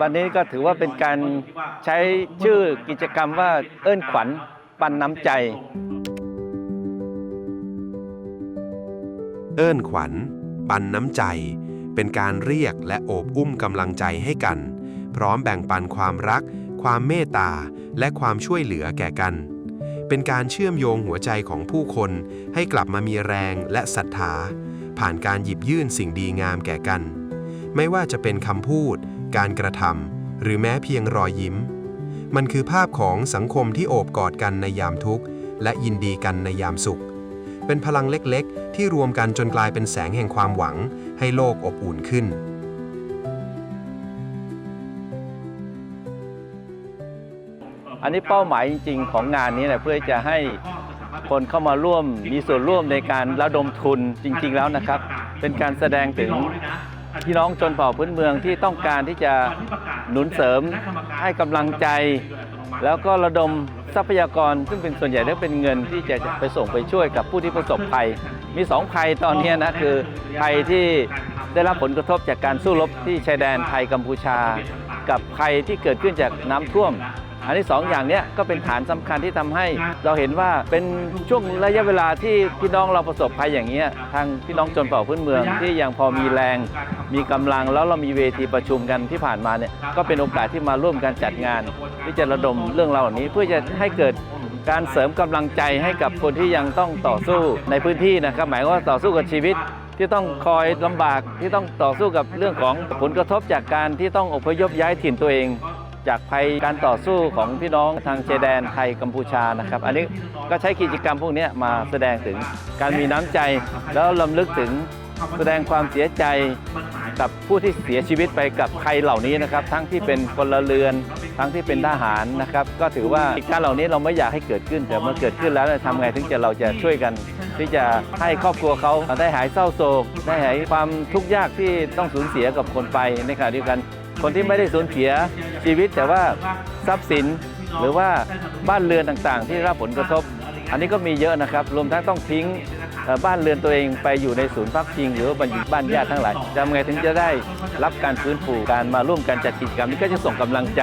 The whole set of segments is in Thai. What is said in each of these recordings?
วันนี้ก็ถือว่าเป็นการใช้ชื่อกิจกรรมว่าเอิ้นขวัญปันน้ำใจ เอิ้นขวัญ ปันน้ำใจ เป็นการเรียกและโอบอุ้มกำลังใจให้กัน พร้อมแบ่งปันความรัก ความเมตตา และความช่วยเหลือแก่กัน เป็นการเชื่อมโยงหัวใจของผู้คนให้กลับมามีแรงและศรัทธา ผ่านการหยิบยื่นสิ่งดีงามแก่กัน ไม่ว่าจะเป็นคำพูด การกระทำหรือแม้เพียงรอยยิ้ม มันคือภาพของสังคมที่โอบกอดกันในยามทุกข์ และยินดีกันในยามสุข เป็นพลังเล็กๆ ที่รวมกันจนกลายเป็นแสงแห่งความหวัง ให้โลกอบอุ่นขึ้นอันนี้เป้าหมายจริง ๆ ของงานนี้นะเพื่อจะให้คนเข้ามาร่วมมีส่วนร่วมในการระดมทุนจริง ๆ แล้วนะครับ เป็นการแสดงถึง พี่น้องชนเผ่าพื้นเมืองที่ต้องการที่จะหนุนเสริมให้กำลังใจ แล้วก็ระดมทรัพยากรซึ่งเป็นส่วนใหญ่แล้วเป็นเงินที่จะไปส่งไปช่วยกับผู้ที่ประสบภัย มีสองภัยตอนนี้นะคือภัยที่ได้รับผลกระทบจากการสู้รบที่ชายแดนไทยกัมพูชา กับภัยที่เกิดขึ้นจากน้ำท่วม อันที่สองอย่างเนี้ยก็เป็นฐานสำคัญที่ทำให้เราเห็นว่าเป็นช่วงระยะเวลาที่พี่น้องเราประสบภัยอย่างเงี้ยทางพี่น้องชนเผ่าพื้นเมืองที่ยังพอมีแรง มีกำลังแล้วเรามีเวทีประชุมกันที่ผ่านมาเนี่ยก็เป็นโอกาสที่มาร่วมกันจัดงาน ที่จะระดมเรื่องราวเหล่านี้เพื่อจะให้เกิดการเสริมกำลังใจให้กับคนที่ยังต้องต่อสู้ในพื้นที่นะครับหมายความว่าต่อสู้กับชีวิตที่ต้องคอยลำบากที่ต้องต่อสู้กับเรื่องของผลกระทบจากการที่ต้องอพยพย้ายถิ่นตัวเอง จากภัยการต่อสู้ของพี่น้องทางชายแดนไทยกัมพูชานะครับ อันนี้ก็ใช้กิจกรรมพวกนี้มาแสดงถึงการมีน้ำใจ แล้วลำลึกถึงแสดงความเสียใจกับผู้ที่เสียชีวิตไปกับภัยเหล่านี้นะครับ ทั้งที่เป็นพลเรือน ทั้งที่เป็นทหารนะครับ ก็ถือว่าเหตุการณ์เหล่านี้เราไม่อยากให้เกิดขึ้น แต่เมื่อเกิดขึ้นแล้วเนี่ยทำไงถึงจะเราจะช่วยกัน ที่จะให้ครอบครัวเขาได้หายเศร้าโศก ได้หายความทุกข์ยากที่ต้องสูญเสียกับคนไปในขณะเดียวกัน คนที่ไม่ได้สูญเสียชีวิตแต่ว่าทรัพย์สินหรือว่าบ้านเรือนต่างๆ ที่ได้รับผลกระทบ อันนี้ก็มีเยอะนะครับ รวมทั้งต้องทิ้ง บ้านเรือนตัวเองไปอยู่ในศูนย์พักพิงหรือว่าบ้านญาติทั้งหลายทำไงถึงจะได้รับการฟื้นฟูการมาร่วมกันจัดกิจกรรมนี้ก็จะส่งกำลังใจ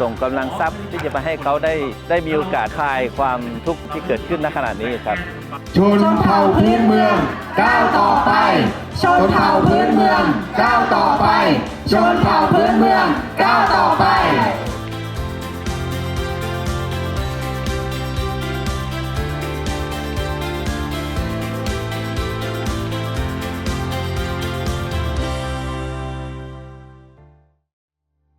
ส่งกำลังทรัพย์ที่จะไปให้เขาได้ได้มีโอกาสคลายความทุกข์ที่เกิดขึ้นณขณะนี้ครับ ชนเผ่าพื้นเมืองก้าวต่อไป ชนเผ่าพื้นเมืองก้าวต่อไป ชนเผ่าพื้นเมืองก้าวต่อไป